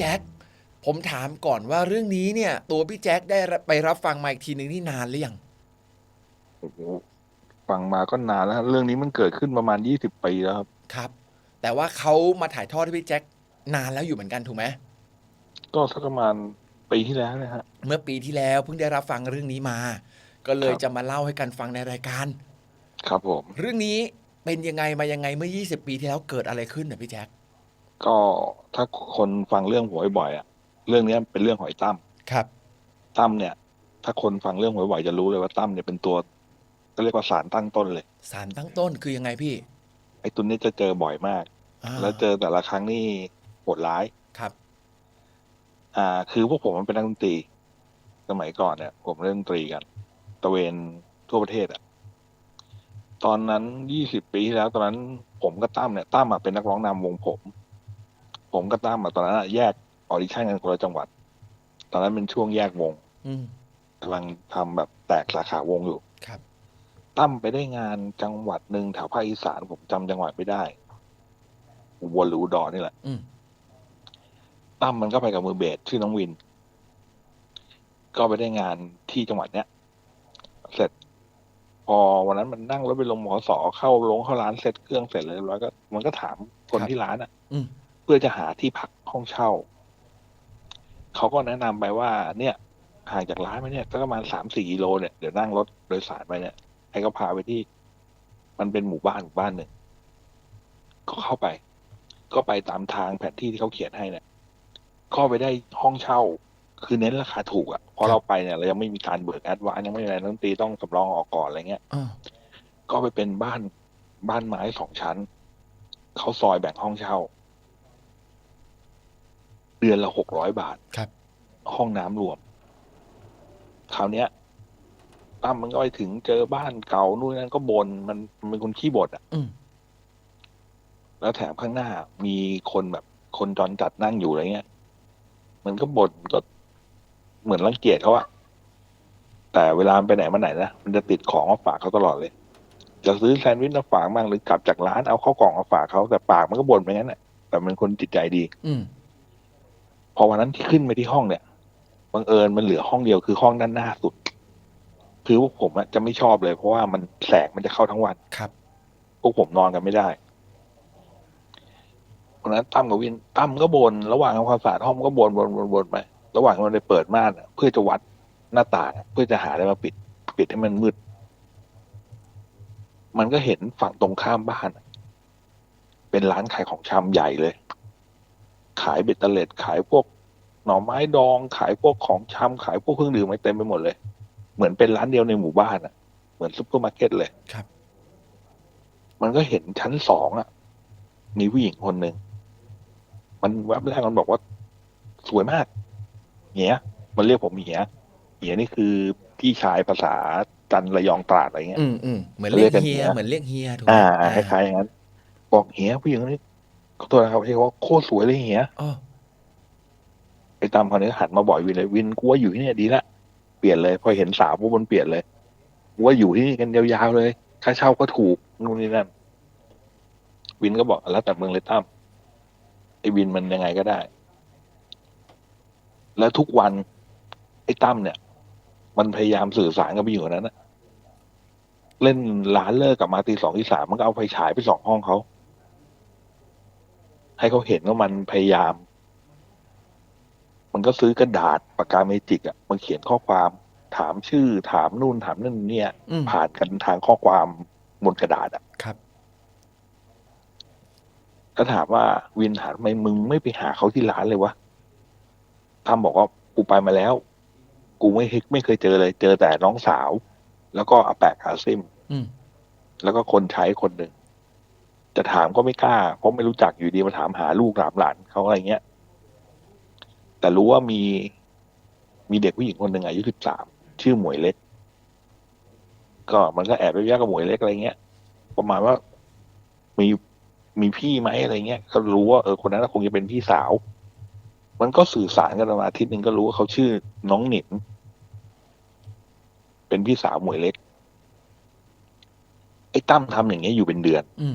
แจ็คผมถามก่อนว่าเรื่องนี้เนี่ย ตัวพี่แจ็คได้ไปรับฟังมาอีกทีหนึ่งที่นานหรือยังโอ้โหฟังมาก็นานแล้วฮะเรื่องนี้มันเกิดขึ้นประมาณยี่สิบปีแล้วครับ ครับ แต่ว่าเขามาถ่ายทอดให้พี่แจ็คนานแล้วอยู่เหมือนกันถูกไหมก็สักประมาณปีที่แล้วนะฮะ เมื่อปีที่แล้วเพิ่งได้รับฟังเรื่องนี้มา ก็เลยครับ จะมาเล่าให้กันฟังในรายการ ครับผม เรื่องนี้เป็นยังไงมายังไงเมื่อ 20 ปีที่แล้วเกิดอะไรขึ้นน่ะพี่แจ็ค ก็ถ้าคนฟังเรื่องหวยบ่อยอะเรื่องเนี้ยเป็นเรื่องหอยตั้มครับตั้มเนี่ย ถ้าคนฟังเรื่องหวยบ่อยจะรู้เลยว่าตั้มเนี่ยเป็นตัวก็เรียกว่าสารตั้งต้นเลย สารตั้งต้นคือยังไงพี่ ไอ้ตัวนี้จะเจอบ่อยมากอ่าแล้วเจอแต่ละครั้งนี่โหดร้ายครับ อ่า คือพวกผมมันเป็นนักดนตรี สมัยก่อนเนี่ย ผมเล่นดนตรีกันตระเวนทั่วประเทศอะตอนนั้นยี่สิบปีที่แล้ว ตอนนั้นผมกับตั้มเนี่ยตั้มอะเป็นนักร้องนำวงผม ผมกับตั้มอะตอนนั้นอะแยกออดิชั่นกันคนละจังหวัด ตอนนั้นเป็นช่วงแยกวงอืมกำลังทำแบบแตกสาขาวงอยู่ ครับ ตั้มไปได้งานจังหวัดหนึ่งแถวภาคอีสานผมจำจังหวัดไม่ได้อุบลหรืออุดรนี่แหละอืมตั้มมันก็ไปกับมือเบสชื่อน้องวิน ก็ไปได้งานที่จังหวัดเนี้ย เสร็จ พอวันนั้นมันนั่งรถไปลงมอสอเข้าลงเข้าร้านเสร็จเครื่องเสร็จเลยเรียบร้อยก็มันก็ถามคนที่ร้านอะ อืมเพื่อจะหาที่พักห้องเช่า เขาก็แนะนำไปว่าเนี่ยห่างจากร้านไปเนี่ยก็ประมาณสามสี่กิโลเนี่ยเดี๋ยวนั่งรถโดยสารไปเนี่ยให้เขาพาไปที่ มันเป็นหมู่บ้านหมู่บ้านหนึ่งก็เข้าไป ก็ไปตามทางแผนที่ที่เขาเขียนให้เนี่ยเข้าไปได้ห้องเช่า คือเน้นราคาถูกอะ่ะเพราะเราไปเนี่ยเรายังไม่มีการเบิกแอดวานซ์ยังไม่มีอะไรดนตรีต้องสำรองออกก่อนอะไรเงี้ยอ่าก็ไปเป็นบ้านบ้านไม้สองชั้นเขาซอยแบ่งห้องเช่า เดือนละหกร้อยบาทครับ ห้องน้ำรวม คราวเนี้ยตั้มมันก็ไปถึงเจอบ้านเก่านู่นนั่นก็บนมันมันเป็นคนขี้บ่นอะอืมแล้วแถมข้างหน้ามีคนแบบ คนจรจัดนั่งอยู่อะไรเงี้ย มันก็บ่นก็เหมือนรังเกียจเขาอะแต่เวลามันไปไหนมาไหนนะมันจะติดของมาฝากเขาตลอดเลยจะซื้อแซนด์วิชมาฝากบ้างหรือกลับจากร้านเอาข้าวกล่องมาฝากเขาแต่ปากมันก็บ่นไปงั้นแหละแต่มันคนจิตใจดี อืมพ อวันนั้นที่ขึ้นไปที่ห้องเนี่ยบังเอิญมันเหลือห้องเดียวคือห้องด้านหน้าสุด คือพวกผมอะจะไม่ชอบเลย เพราะว่ามันแสงมันจะเข้าทั้งวันครับ พวกผมนอนกันไม่ได้วันนั้นตั้มกับวินตั้มก็บน่นระหว่างทำความสะอาดห้องก็บนบนบนบนไประหว่างมันไปเปิดม่านอะเพื่อจะวัดหน้าต่างอะเพื่อจะหาอะไรมาปิด ปิดให้มันมืด มันก็เห็นฝั่งตรงข้ามบ้านอะเป็นร้านขายของชำใหญ่เลย ขายเบตเตอร์เล็ดขายพวกหน่อไม้ดอง ขายพวกของชำขายพวกเครื่องดื่มอะไรเต็มไปหมดเลย เหมือนเป็นร้านเดียวในหมู่บ้านอะเหมือนซุปเปอร์มาร์เก็ตเลยครับ มันก็เห็นชั้นสองอะ มีผู้หญิงคนหนึ่งมันแวบแรกมันบอกว่า สวยมากเหียมันเรียกผมเหียเหียนี่คือพี่ชายภาษาจันทร์ระยองตราดอะไรเงี้ย อืมอืมเหมือนเรียกเรียกกันเฮียเฮีย เหมือนเรียกเฮียถูกไหมอ่าคล้ายๆอย่างนั้น บอกเหียผู้หญิงคนนี้ ขอโทษนะครับที่เขาว่าโคตรสวยเลยเหียอ๋อไอ้ตามคนนี้หันมาบ่อยวินเลยวินกูว่าอยู่ที่นี่ดีละเปลี่ยนเลยพอเห็นสาวปุ๊บมันเปลี่ยนเลยกูว่าอยู่ที่นี่กันยาวๆเลยค่าเช่าก็ถูกนู่นนี่นั่น วินก็บอกแล้วแต่มึงเลยตั้มไอ้วินมันยังไงก็ได้ แล้วทุกวัน ไอ้ตั้มเนี่ย มันพยายามสื่อสารกับผู้หญิงคนนั้นนะเล่นร้านเลิกกลับมาตีสองตีสามมันก็เอาไฟฉายไปส่องห้องเขา ให้เขาเห็นว่ามันพยายาม มันก็ซื้อกระดาษปากกาเมจิกอะมาเขียนข้อความถามชื่อถามนู่นถามนั่นเนี่ยอืมผ่านกันทางข้อความบนกระดาษอะครับก็ถามว่าวินถามทำไมมึงไม่ไปหาเขาที่ร้านเลยวะทำบอกว่ากูไปมาแล้ว กูไม่เคยไม่เคยเจอเลย เจอแต่น้องสาว แล้วก็อาแปะขาซิมอืมแล้วก็คนใช้คนหนึ่ง จะถามก็ไม่กล้า เพราะไม่รู้จักอยู่ดีมาถามหาลูกถามหลานเขาอะไรเงี้ย แต่รู้ว่ามีมีเด็กผู้หญิงคนหนึ่งอายุสิบสามชื่อหมวยเล็ก ก็มันก็แอบไปแยกกับหมวยเล็กอะไรเงี้ย ประมาณว่ามีมีพี่ไหมอะไรเงี้ยก็รู้ว่าเออคนนั้นคงจะเป็นพี่สาว มันก็สื่อสารกันมาอาทิตย์หนึ่งก็รู้ว่าเขาชื่อน้องหนิมเป็นพี่สาวหมวยเล็กไอ้ตั้มทำอย่างเงี้ยอยู่เป็นเดือน อื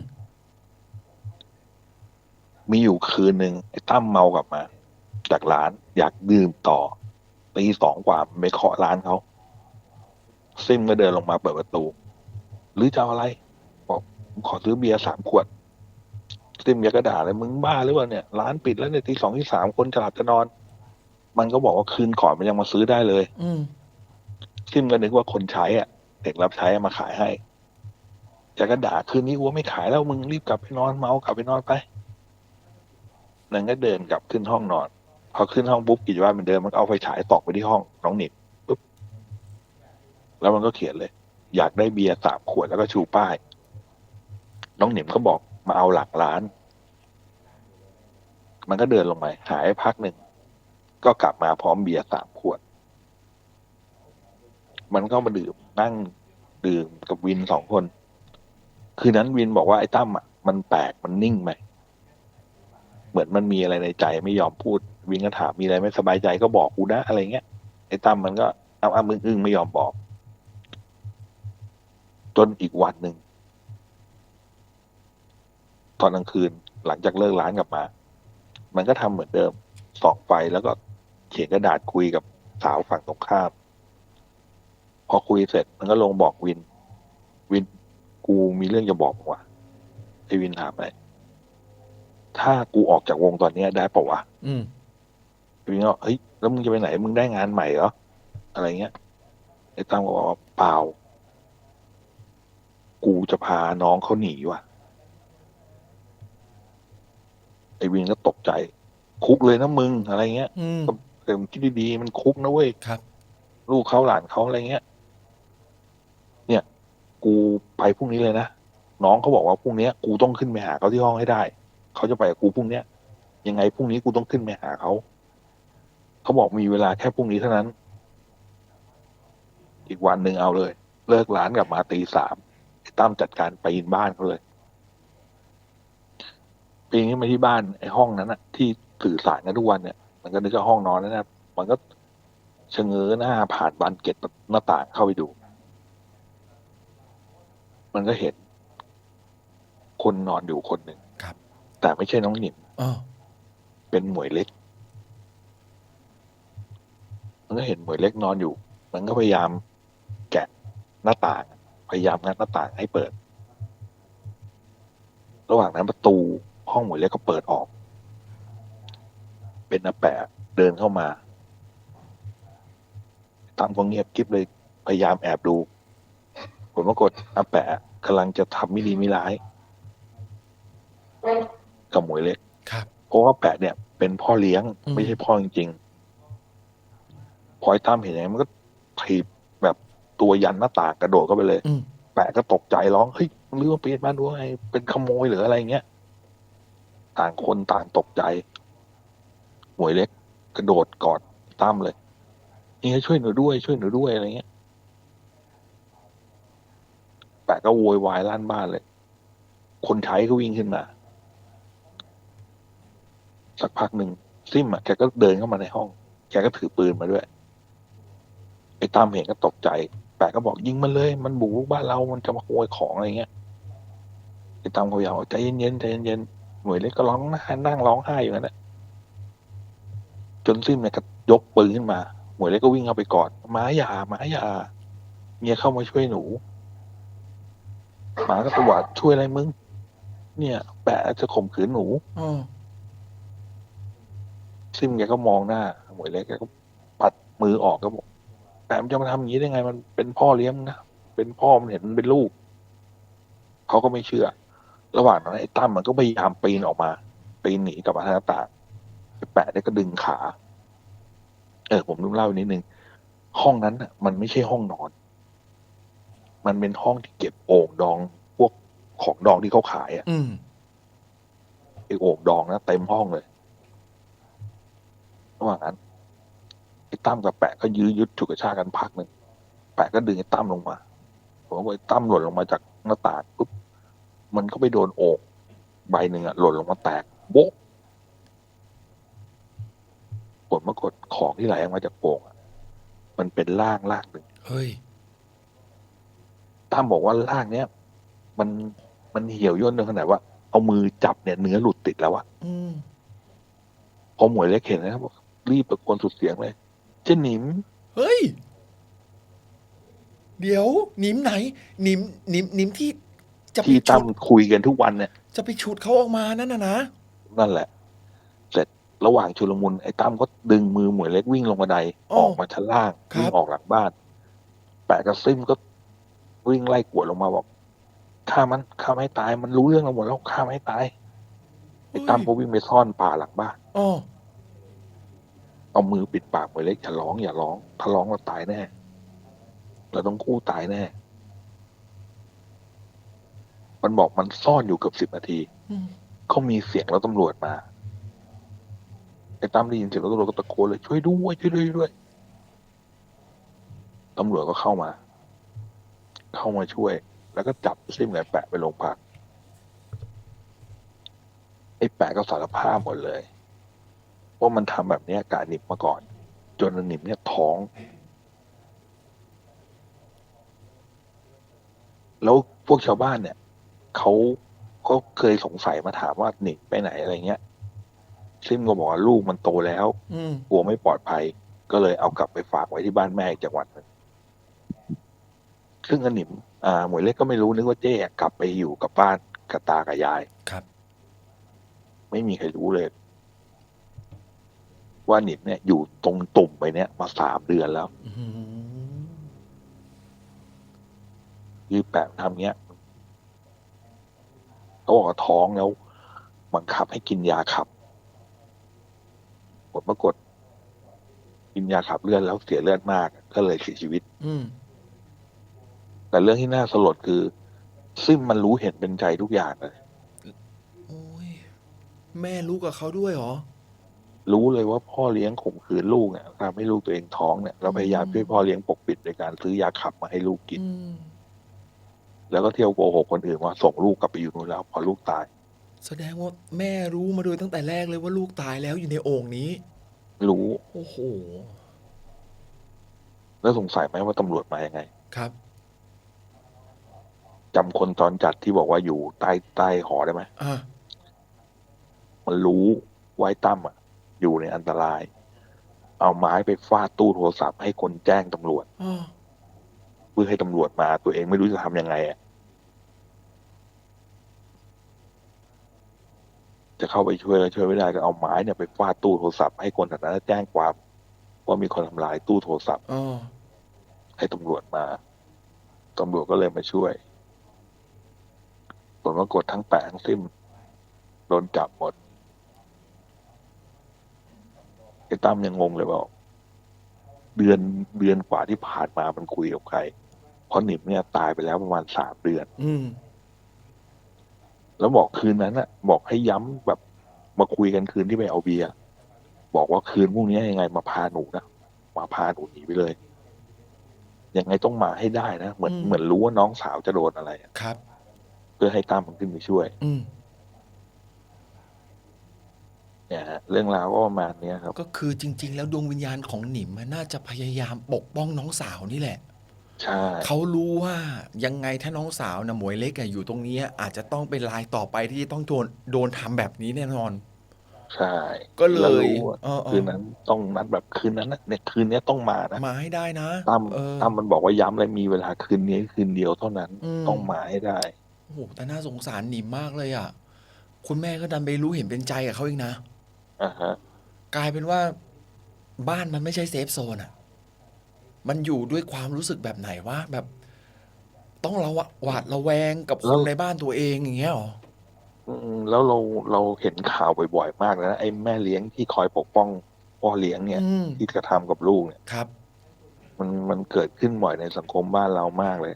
มมีอยู่คืนหนึ่งไอ้ตั้มเมากลับมา จากร้านอยากดื่มต่อตีสองกว่าไปเคาะร้านเขาซิมก็เดินลงมาเปิดประตู หรือจะเอาอะไร บอกผมขอซื้อเบียร์สามขวด ซิมแกก็ด่าเลยมึงบ้าหรือเปล่าเนี่ยร้านปิดแล้วเนี่ยตีสองที่สามคนจะหลับจะนอน มันก็บอกว่าคืนก่อนมันยังมาซื้อได้เลย อืมซิมก็นึกว่าคนใช้อะ เด็กรับใช้เอามาขายให้แกก็ด่าคืนนี้วัวไม่ขายแล้วมึงรีบกลับไปนอนเมากลับไปนอนไป นั่นก็เดินกลับขึ้นห้องนอน พอขึ้นห้องปุ๊บกิจวัตรมือนเดิมมันเอาไฟฉายตอกไปที่ห้องน้องหนิมปุ๊บแล้วมันก็เขียนเลย อยากได้เบียร์สามขวดแล้วก็ชูป้าย น้องหนิมก็บอกมาเอาหลังร้าน มันก็เดินลงไปหายพักหนึ่งก็กลับมาพร้อมเบียร์สามขวด มันก็มาดื่มนั่งดื่มกับวินสองคน คืนนั้นวินบอกว่าไอ้ตั้มอะมันแปลกมันนิ่งไหม เหมือนมันมีอะไรในใจไม่ยอมพูดวินก็ถามมีอะไรไม่สบายใจก็บอกกูนะอะไรเงี้ยไอ้ตั้มมันก็อ้าอ้ามึงอึ้งไม่ยอมบอก จนอีกวันหนึ่งตอนกลางคืนหลังจากเลิกร้านกลับมา มันก็ทำเหมือนเดิมส่องไฟแล้วก็เขียนกระดาษคุยกับสาวฝั่งตรงข้าม พอคุยเสร็จ มันก็ลงบอกวิน วินกูมีเรื่องจะบอกว่ะไอ้วินถามไป ถ้ากูออกจากวงตอนเนี้ยได้ปะวะอืมไอ้วินก็เฮ้ยแล้วมึงจะไปไหนมึงได้งานใหม่เหรออะไรเงี้ยไอ้ตั้มก็บอกว่าเปล่า กูจะพาน้องเขาหนีว่ะไอ้วินก็ตกใจ คุกเลยนะมึงอะไรเงี้ยอืมแต่มึงคิดดีๆมันคุกนะเว้ย ครับ ลูกเขาหลานเขาอะไรเงี้ย เนี่ย กูไปพรุ่งนี้เลยนะ น้องเขาบอกว่าพรุ่งเนี้ย กูต้องขึ้นไปหาเขาที่ห้องให้ได้ เขาจะไปกับกูพรุ่งเนี้ยยังไงพรุ่งนี้กูต้องขึ้นไปหาเขา เขาบอกมีเวลาแค่พรุ่งนี้เท่านั้น อีกวันหนึ่งเอาเลย เลิกร้านกลับมาตีสามไอ้ตั้มจัดการไปีนบ้านเขาเลยปีนขึ้มาที่บ้านไอ้ห้องนั้นอะที่สื่อสารกันทุกวันเนี่ย มันก็นึกว่าห้องนอนนั่นนะมันก็ชะเง้อหน้าผ่านบานเกล็ดหน้าต่างเข้าไปดู มันก็เห็น คนนอนอยู่คนหนึ่ง แต่ไม่ใช่น้องหนิมอ๋อเป็นหมวยเล็ก มันก็เห็นหมวยเล็กนอนอยู่ มันก็พยายามแกะหน้าต่าง พยายามงัดหน้าต่างให้เปิด ระหว่างนั้นประตูห้องหมวยเล็กก็เปิดออก เป็นอาแปะเดินเข้ามาตามก็เงียบกริบเลย พยายามแอบดูผลปรากฏอาแปะกำลังจะทำไม่ดีไม่ร้าย กับหมวยเล็กครับเพราะว่าแปะเนี่ย เป็นพ่อเลี้ยงอืมไม่ใช่พ่อจริงๆพอไอ้ตั้มเห็นอย่างนั้นมันก็ถีบแบบตัวยันหน้าต่างกระโดดเข้าไปเลยอืมแปะก็ตกใจร้องเฮ้ยมึงรู้ว่าปีนบ้านด้วยไงเป็นขโมยหรืออะไรเงี้ยต่างคนต่างตกใจ หมวยเล็ก กระโดดกอดตั้มเลยนี่ช่วยหนูด้วยช่วยหนูด้วยอะไรเงี้ยแปะก็โวยวายลั่นบ้านเลย คนใช้ก็วิ่งขึ้นมา สักพักหนึ่งซิมอะแกก็เดินเข้ามาในห้อง แกก็ถือปืนมาด้วย ไอ้ตามเห็นก็ตกใจ แปะก็บอกยิงมันเลย มันบุกบ้านเรา มันจะมาขโมยของอะไรเงี้ย ไอ้ตามเขาพยากใจเย็นๆใจเย็นๆหน่วยเล็กก็ร้องนั่งร้องไห้อยู่นั่นแหละจนซิมเนี่ยก็ยกปืนขึ้นมา หมวยเล็กก็วิ่งเข้าไปกอดหมาอย่าหมาอย่าเมียเข้ามาช่วยหนู หมาก็ตวาดช่วยอะไรมึง เนี่ย แปะจะข่มขืนหนูอ๋อ ซิมแกก็มองหน้าหมวยเล็กแกก็ปัดมือออกก็บอกแปะมันจะมาทำอย่างนี้ได้ไง มันเป็นพ่อเลี้ยงนะเป็นพ่อมันเห็นมันเป็นลูกเขาก็ไม่เชื่อ ระหว่างนั้นไอ้ตั้มมันก็พยายามปีนออกมาปีนหนีกลับมาทางหน้าต่างไอ้แปะเนี่ยก็ดึงขา เออ ผมลืมเล่านิดนึงห้องนั้นน่ะ มันไม่ใช่ห้องนอน มันเป็นห้องที่เก็บโอ่งดองพวกของดองที่เขาขายอะอืมไอโอ่งดองนะเต็มห้องเลย ระหว่างนั้นไอ้ตั้มกับแปะก็ยื้อยุดฉุกกระชากกันพักหนึ่งแปะก็ดึงไอ้ตั้มลงมา ผมว่าไอ้ตั้มหล่นลงมาจากหน้าต่างปุ๊บมันก็ไปโดนโอ่งใบหนึ่งอะหล่นลงมาแตกโบ๊ะผลปรากฏของที่ไหลออกมาจากโอ่งอะมันเป็นร่างร่างหนึ่งเฮ้ยตั้มบอกว่าร่างเนี้ยมันมันเหี่ยวย่นจนขนาดว่า เอามือจับเนี่ยเนื้อหลุดติดแล้วอะอืมพอหมวยเล็กเห็นนะครับบอก รีบตะโกนสุดเสียงเลยเจ๊หนิม เฮ้ย เดี๋ยวหนิมไหนหนิมหนิมหนิมที่จะไปที่ฉุตั้มดคุยกันทุกวันเนี่ย จะไปฉุดเขาออกมานั่นน่ะนะนั่นแหละ เสร็จระหว่างชุลมุนไอ้ตั้มก็ดึงมือหมวยเล็กวิ่งลงบันไดอ้อออกมาชั้นล่างครับวิ่งออกหลังบ้าน แปะกับซิมก็วิ่งไล่กวดลงมาบอกฆ่ามันฆ่าไม่ตาย มันรู้เรื่องเราหมดแล้วฆ่าไม่ตายไอ้ตั้มก็วิ่งไปซ่อนป่าหลังบ้าน อ๋อ เอามือปิดปากหมวยเล็กอย่าร้องอย่าร้อง ถ้าร้องเราตายแน่เราต้องกู้ตายแน่ มันบอกมันซ่อนอยู่เกือบสิบนาทีเขามีเสียงรถตำรวจมาไอ้ตั้มได้ยินเสียงรถตำรวจก็ตะโกนเลยช่วยด้วยช่วยด้วยช่วยด้วยตำรวจก็เข้ามา เข้ามาช่วย แล้วก็จับซิมกับไอ้แปะไปโรงพักไอ้แปะก็สารภาพหมดเลย ว่ามันทำแบบเนี้ยกบหนิมมาก่อน จนหนิมเนี่ยท้อง แล้วพวกชาวบ้านเนี่ยเขาก็เคยสงสัยมาถามว่าหนิมไปไหนอะไรเงี้ยซิมก็บอกว่าลูกมันโตแล้วอืมกลัวไม่ปลอดภัย ก็เลยเอากลับไปฝากไว้ที่บ้านแม่อีกจังหวัดหนึ่งซึ่งอนิมอ่าหมวยเล็กก็ไม่รู้นึกว่าเจ๊อะกลับไปอยู่กับบ้านกับตากับยายครับ ไม่มีใครรู้เลย ว่าหนิมเนี่ยอยู่ตรงตุ่มไปเนี่ยมาสามเดือนแล้วอืมยืดแปะทำเงี้ยเขาบอกว่าท้องแล้วบังคับให้กินยาขับผลปรากฏกินยาขับเลือดแล้วเสียเลือดมากก็เลยเสียชีวิต อืมแต่เรื่องที่น่าสลดคือ ซึ่งมันรู้เห็นเป็นใจทุกอย่างเลยโอ้ยแม่รู้กับเขาด้วยเหรอ รู้เลยว่าพ่อเลี้ยงข่มขืนลูกเนี่ยทำให้ลูกตัวเองท้องเนี่ยเราพยายามอืมช่วยพ่อเลี้ยงปกปิดโดยการซื้อยาขับมาให้ลูกกินอืมแล้วก็เที่ยวโกหกคนอื่นว่าส่งลูกกลับไปอยู่นู่นแล้ว พอลูกตาย แสดงว่าแม่รู้มาโดยตั้งแต่แรกเลยว่าลูกตายแล้วอยู่ในโอ่งนี้ รู้โอ้โหแล้วสงสัยไหมว่าตำรวจมายังไง ครับจำคนตอนจัดที่บอกว่าอยู่ใต้ใต้หอได้ไหมอะมันรู้ไว้ตั้มอะ อยู่ในอันตราย เอาไม้ไปฟาดตู้โทรศัพท์ให้คนแจ้งตำรวจอ๋อเพื่อให้ตำรวจมาตัวเองไม่รู้จะทำยังไงอะจะเข้าไปช่วยก็ช่วยไม่ได้ก็เอาไม้เนี่ยไปฟาดตู้โทรศัพท์ให้คนแถวนั้นแจ้งความว่ามีคนทำลายตู้โทรศัพท์อ๋อให้ตำรวจมาตำรวจก็เลยมาช่วยผลปรากฏทั้งแปะทั้งซิมโดนจับหมด ไอ้ตั้มยังงงเลยว่าเดือนเดือนกว่าที่ผ่านมามันคุยกับใคร เพราะหนิมเนี่ยตายไปแล้วประมาณสามเดือน อืม แล้วบอกคืนนั้นน่ะบอกให้ย้ำแบบมาคุยกันคืนที่ไปเอาเบียร์บอกว่าคืนพรุ่งนี้ยังไงมาพาหนูนะมาพาหนูหนีไปเลยยังไงต้องมาให้ได้นะเหมือนอืม เหมือนรู้ว่าน้องสาวจะโดนอะไรอะครับ เพื่อให้ตั้มมันขึ้นไปช่วย อืม เนี่ยฮะเรื่องราวก็ประมาณเนี้ยครับ ก็คือจริง ๆ แล้วดวงวิญญาณของหนิมมันน่าจะพยายามปกป้องน้องสาวนี่แหละ ใช่ เขารู้ว่ายังไงถ้าน้องสาวนะหมวยเล็กอะอยู่ตรงเนี้ยอาจจะต้องเป็นรายต่อไปที่ต้องโดนโดนทำแบบนี้แน่นอน ใช่ก็เลแล้วยรู้ว่าเออเออ คืนนั้นต้องนัดแบบคืนนั้นนะเนี่ยคืนเนี้ยต้องมานะมาให้ได้นะตั้มเออ ตั้มมันบอกว่าย้ำเลยมีเวลาคืนนี้คืนเดียวเท่านั้นอืม ต้องมาให้ได้ โอ้โหแต่น่าสงสารหนิมมากเลยอะ คุณแม่ก็ดันไปรู้เห็นเป็นใจกับเขาเองนะ อ่าฮะ กลายเป็นว่าบ้านมันไม่ใช่เซฟโซนอะ มันอยู่ด้วยความรู้สึกแบบไหนวะแบบ ต้องระวะหวาดระแวงกับคนในบ้านตัวเองอย่างเงี้ยหรออืมแล้วเราเราเห็นข่าวบ่อยๆมากเลยนะไอ้แม่เลี้ยงที่คอยปกป้องพ่อเลี้ยงเนี่ย อืมที่กระทำกับลูกเนี่ย ครับ มันมันเกิดขึ้นบ่อยในสังคมบ้านเรามากเลย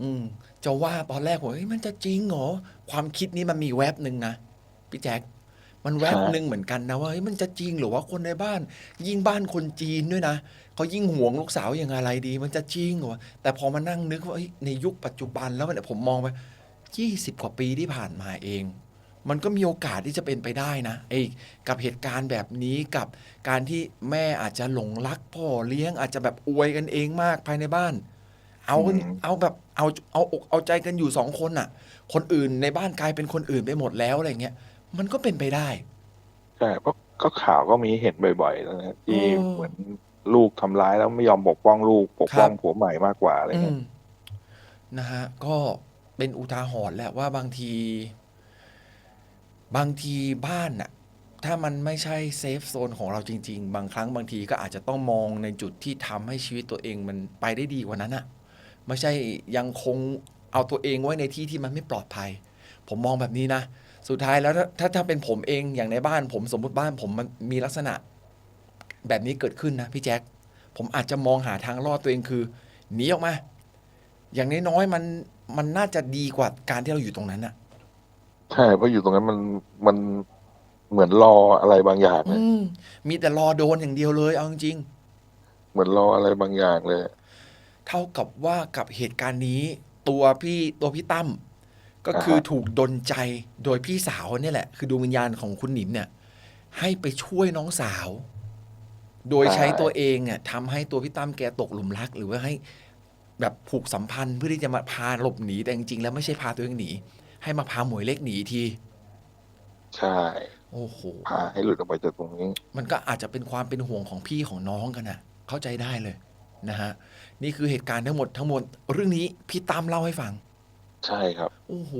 อืมจะว่าตอนแรกผมเฮ้ยมันจะจริงเหรอความคิดนี้มันมีแวบหนึ่งนะพี่แจ็ค มันแวบใช่หนึ่งเหมือนกันนะว่าเฮ้ยมันจะจริงหรือว่าคนในบ้าน ยิ่งบ้านคนจีนด้วยนะเขายิ่งหวงลูกสาวอย่างอะไรดี มันจะจริงเหรอแต่พอมานั่งนึกว่าเฮ้ยในยุคปัจจุบันแล้วเนี่ยผมมองไปยี่สิบกว่าปีที่ผ่านมาเอง มันก็มีโอกาสที่จะเป็นไปได้นะไอ้กับเหตุการณ์แบบนี้กับการที่แม่อาจจะหลงรักพ่อเลี้ยงอาจจะแบบอวยกันเองมากภายในบ้าน เอากันอืมเอาแบบเอาเอาอกเอาใจกันอยู่สองคนน่ะ คนอื่นในบ้านกลายเป็นคนอื่นไปหมดแล้วอะไรเงี้ย มันก็เป็นไปได้ ใช่เพราะก็ข่าวก็มีเห็นบ่อยๆแล้วนะที่เออ เหมือนลูกทำร้ายแล้วไม่ยอมปกป้องลูกปกป้องครับผัวใหม่มากกว่าอะไรอืเงี้มยนะฮะ ก็เป็นอุทาหรณ์แหละว่าบางที บางทีบ้านน่ะ ถ้ามันไม่ใช่เซฟโซนของเราจริง ๆ บางครั้งบางทีก็อาจจะต้องมองในจุดที่ทำให้ชีวิตตัวเองมันไปได้ดีกว่านั้นอะไม่ใช่ยังคงเอาตัวเองไว้ในที่ที่มันไม่ปลอดภัย ผมมองแบบนี้นะ สุดท้ายแล้วถ้าถ้าถ้าเป็นผมเองอย่างในบ้านผมสมมติบ้านผมมันมีลักษณะ แบบนี้เกิดขึ้นนะพี่แจ็คผมอาจจะมองหาทางรอดตัวเองคือหนีออกมา อย่างน้อยๆมันมันน่าจะดีกว่าการที่เราอยู่ตรงนั้นอะใช่เพราะอยู่ตรงนั้นมันมันเหมือนรออะไรบางอย่างอืนะมมีแต่รอโดนอย่างเดียวเลยเอาจริงเหมือนรออะไรบางอย่างเลยๆเท่ากับว่ากับเหตุการณ์นี้ ตัวพี่ตัวพี่ตั้ม ก็คืออ่าฮะถูกดนใจโดยพี่สาวเนี่ยแหละ คือดวงวิญญาณของคุณหนิมเนี่ย ให้ไปช่วยน้องสาว โดยใช้ตัวเองเนี่ยทำให้ตัวพี่ตั้มแกตกหลุมรัก หรือว่าให้แบบผูกสัมพันธ์เพื่อที่จะมาพาหลบหนีแต่จริงๆแล้วไม่ใช่พาตัวเองหนี ให้มาพาหมวยเล็กหนีทีใช่โอ้โหพาให้หลุดออกไปจากตรงนี้ มันก็อาจจะเป็นความเป็นห่วงของพี่ของน้องกันนะเข้าใจได้เลยนะฮะนี่คือเหตุการณ์ทั้งหมดทั้งมวลเรื่องนี้พี่ตั้มเล่าให้ฟัง ใช่ครับ โอ้โห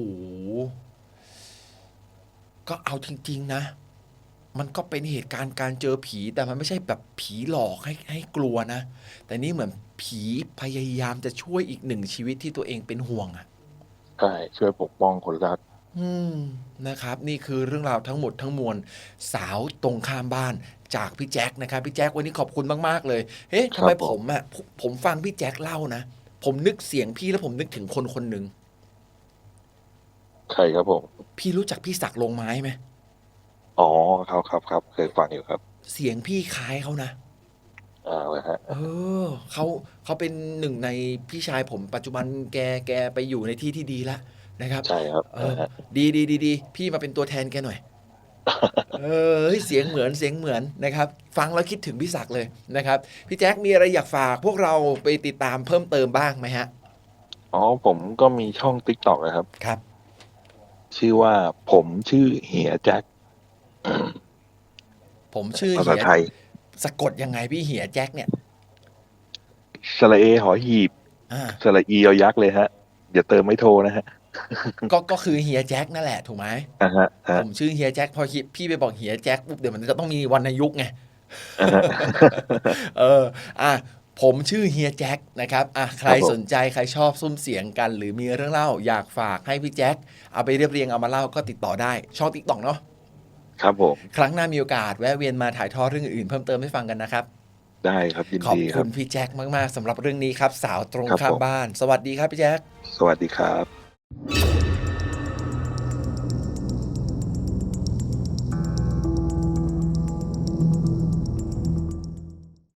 ก็เอาจริง ๆ นะ มันก็เป็นเหตุการณ์การเจอผีแต่มันไม่ใช่แบบผีหลอกให้ให้กลัวนะ แต่นี่เหมือนผีพยายามจะช่วยอีกหนึ่งชีวิตที่ตัวเองเป็นห่วงอะใช่ ช่วยปกป้องคนรัก อืมนะครับ นี่คือเรื่องราวทั้งหมดทั้งมวลสาวตรงข้ามบ้านจากพี่แจ็คนะครับพี่แจ็ควันนี้ขอบคุณมากๆเลยเฮ้ยทำไมครับผผม มอะผมผมฟังพี่แจ็คเล่านะ ผมนึกเสียงพี่แล้วผมนึกถึงคนคนหนึ่ง ใครครับผม พี่รู้จักพี่ศักดิ์ลงไม้ไหมอ๋อครับครับครับเคยฟังอยู่ครับ เสียงพี่คล้ายเขานะ อ่าเลยฮะ เออเขาเขาเป็นหนึ่งในพี่ชายผมปัจจุบันแกแกไปอยู่ในที่ที่ดีแล้วนะครับ ใช่ครับเออนะฮะดีดีดีดีพี่มาเป็นตัวแทนแกหน่อย เออเฮ้ยเสียงเหมือนเสียงเหมือนนะครับ ฟังแล้วคิดถึงพี่ศักดิ์เลยนะครับ พี่แจ็คมีอะไรอยากฝากพวกเราไปติดตามเพิ่มเติมบ้างไหมฮะ อ๋อผมก็มีช่องติ๊กต็อกนะครับ ครับ ชื่อว่าผมชื่อเหียแจ็คผมชื่อภาเหีษายไทย สะกดยังไงพี่เหียแจ็คเนี่ยสระเอหอหีบอ่าสระอียอยักษ์เลยฮะอย่าเติมไม่โทรนะฮะก็ก็คือเฮียแจ็คนั่นแหละถูกไหมอ่าฮะฮะผมชื่อเฮียแจ็คพอพี่ไปบอกเฮียแจ็คปุ๊บเดี๋ยวมันจะต้องมีวรรณยุกต์ไง อ่าฮะ เออ อะ ผมชื่อเฮียแจ็คนะครับอะใครครับผมสนใจใครชอบซุ้มเสียงกัน หรือมีเรื่องเล่าอยากฝากให้พี่แจ็คเอาไปเรียบเรียงเอามาเล่าก็ติดต่อได้ช่องติ๊กต็อกเนาะครับผมครั้งหน้ามีโอกาสแวะเวียนมาถ่ายทอดเรื่องอื่นๆเพิ่มเติมให้ฟังกันนะครับ ได้ครับยินขอบดีคคุรับณพี่แจ็คมากๆสำหรับเรื่องนี้ครับ สาวตรงครับข้ามผมบ้าน สวัสดีครับพี่แจ็คสวัสดีครับ